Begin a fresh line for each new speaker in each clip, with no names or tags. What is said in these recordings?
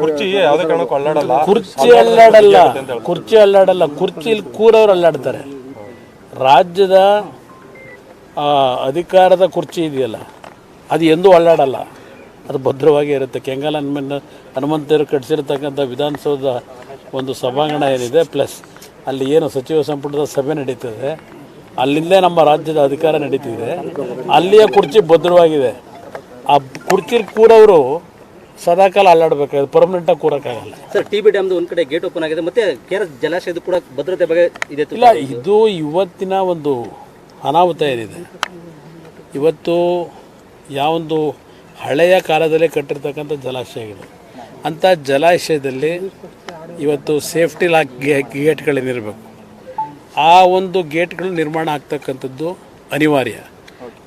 ಕುರ್ಚಿ ಯಾವುದೇ ಕಾರಣಕ್ಕೂ ಅಲ್ಲಾಡಲ್ಲ.
ಕುರ್ಚಿ ಅಲ್ಲಾಡಲ್ಲ. ಕುರ್ಚಿ ಅಲ್ಲಾಡಲ್ಲ. ಕುರ್ಚಿಲಿ ಕೂರವ್ರು ಅಲ್ಲಾಡ್ತಾರೆ. ರಾಜ್ಯದ ಆ, ಅಧಿಕಾರದ ಕುರ್ಚಿ ಇದೆಯಲ್ಲ ಅದು ಎಂದೂ ಅಲ್ಲಾಡಲ್ಲ. ಅದು ಭದ್ರವಾಗಿ ಇರುತ್ತೆ. ಕೆಂಗಲ್ ಹನುಮನ್ ಹನುಮಂತರು ಕಟ್ಟಿಸಿರ್ತಕ್ಕಂಥ ವಿಧಾನಸೌಧ ಒಂದು ಸಭಾಂಗಣ ಏನಿದೆ ಪ್ಲಸ್ ಅಲ್ಲಿ ಏನು ಸಚಿವ ಸಂಪುಟದ ಸಭೆ ನಡೀತದೆ ಅಲ್ಲಿಂದೇ ನಮ್ಮ ರಾಜ್ಯದ ಅಧಿಕಾರ ನಡೀತಿದೆ. ಅಲ್ಲಿಯ ಕುರ್ಚಿ ಭದ್ರವಾಗಿದೆ. ಆ ಕುರ್ಚಿ ಕೂರವರು ಸದಾಕಾಲ ಅಲ್ಲಾಡಬೇಕಾಗುತ್ತೆ ಪರ್ಮನೆಂಟಾಗಿ ಕೂರಕ್ಕಾಗಲ್ಲ
ಸರ್ ಟಿ ಬಿ ಡ್ಯಾಮ್ದು ಒಂದು ಕಡೆ ಗೇಟ್ ಓಪನ್ ಆಗಿದೆ ಮತ್ತೆ ಕೆ ಆರ್ ಜಲಾಶಯದ ಕೂಡ ಭದ್ರತೆ ಬಗ್ಗೆ ಇದೆ
ಇಲ್ಲ ಇದು ಇವತ್ತಿನ ಒಂದು ಅನಾಹುತ ಏನಿದೆ. ಇವತ್ತು ಯಾವೊಂದು ಹಳೆಯ ಕಾಲದಲ್ಲೇ ಕಟ್ಟಿರ್ತಕ್ಕಂಥ ಇದೆ. ಅಂಥ ಜಲಾಶಯದಲ್ಲಿ ಇವತ್ತು ಸೇಫ್ಟಿ ಲಾಕ್ ಗೇಟ್ಗಳೇನಿರಬೇಕು. ಆ ಒಂದು ಗೇಟ್ಗಳು ನಿರ್ಮಾಣ ಆಗ್ತಕ್ಕಂಥದ್ದು ಅನಿವಾರ್ಯ.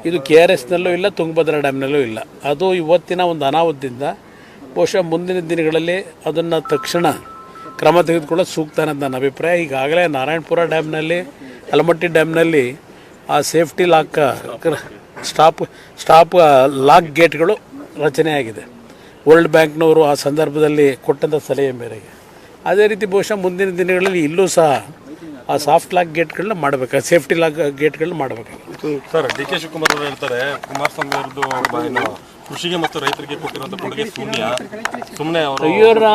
ಇದು ಕೆ ಆರ್ ಎಸ್ನಲ್ಲೂ ಇಲ್ಲ ತುಂಗಭದ್ರಾ ಡ್ಯಾಮ್ನಲ್ಲೂ ಇಲ್ಲ. ಅದು ಇವತ್ತಿನ ಒಂದು ಅನಾಹುತದಿಂದ ಬಹುಶಃ ಮುಂದಿನ ದಿನಗಳಲ್ಲಿ ಅದನ್ನು ತಕ್ಷಣ ಕ್ರಮ ತೆಗೆದುಕೊಳ್ಳೋದು ಸೂಕ್ತ ಅನ್ನೋದು ನನ್ನ ಅಭಿಪ್ರಾಯ. ಈಗಾಗಲೇ ನಾರಾಯಣಪುರ ಡ್ಯಾಮ್ನಲ್ಲಿ ಅಲಮಟ್ಟಿ ಡ್ಯಾಮ್ನಲ್ಲಿ ಆ safety lock, stop stop lock ಗೇಟ್ಗಳು ರಚನೆಯಾಗಿದೆ. ವರ್ಲ್ಡ್ ಬ್ಯಾಂಕ್ನವರು ಆ ಸಂದರ್ಭದಲ್ಲಿ ಕೊಟ್ಟಂಥ ಸಲಹೆ ಮೇರೆಗೆ. ಅದೇ ರೀತಿ ಬಹುಶಃ ಮುಂದಿನ ದಿನಗಳಲ್ಲಿ ಇಲ್ಲೂ ಸಹ ಆ ಸಾಫ್ಟ್ ಲಾಕ್ ಗೇಟ್ಗಳನ್ನ ಮಾಡಬೇಕು ಸೇಫ್ಟಿ ಲಾಕ್ ಗೇಟ್ಗಳನ್ನ ಮಾಡಬೇಕು.
ಸರ್, ಡಿ ಕೆ ಶಿವಕುಮಾರ್ ಅವರು ಹೇಳ್ತಾರೆ, ಕುಮಾರಸ್ವಾಮಿ ಅವ್ರದ್ದು ಕೃಷಿಗೆ ಮತ್ತು ರೈತರಿಗೆ ಕೊಟ್ಟಿರುವಂತ ಕೊಡುಗೆ ಶೂನ್ಯ. ಸುಮ್ಮನೆ ಅವರು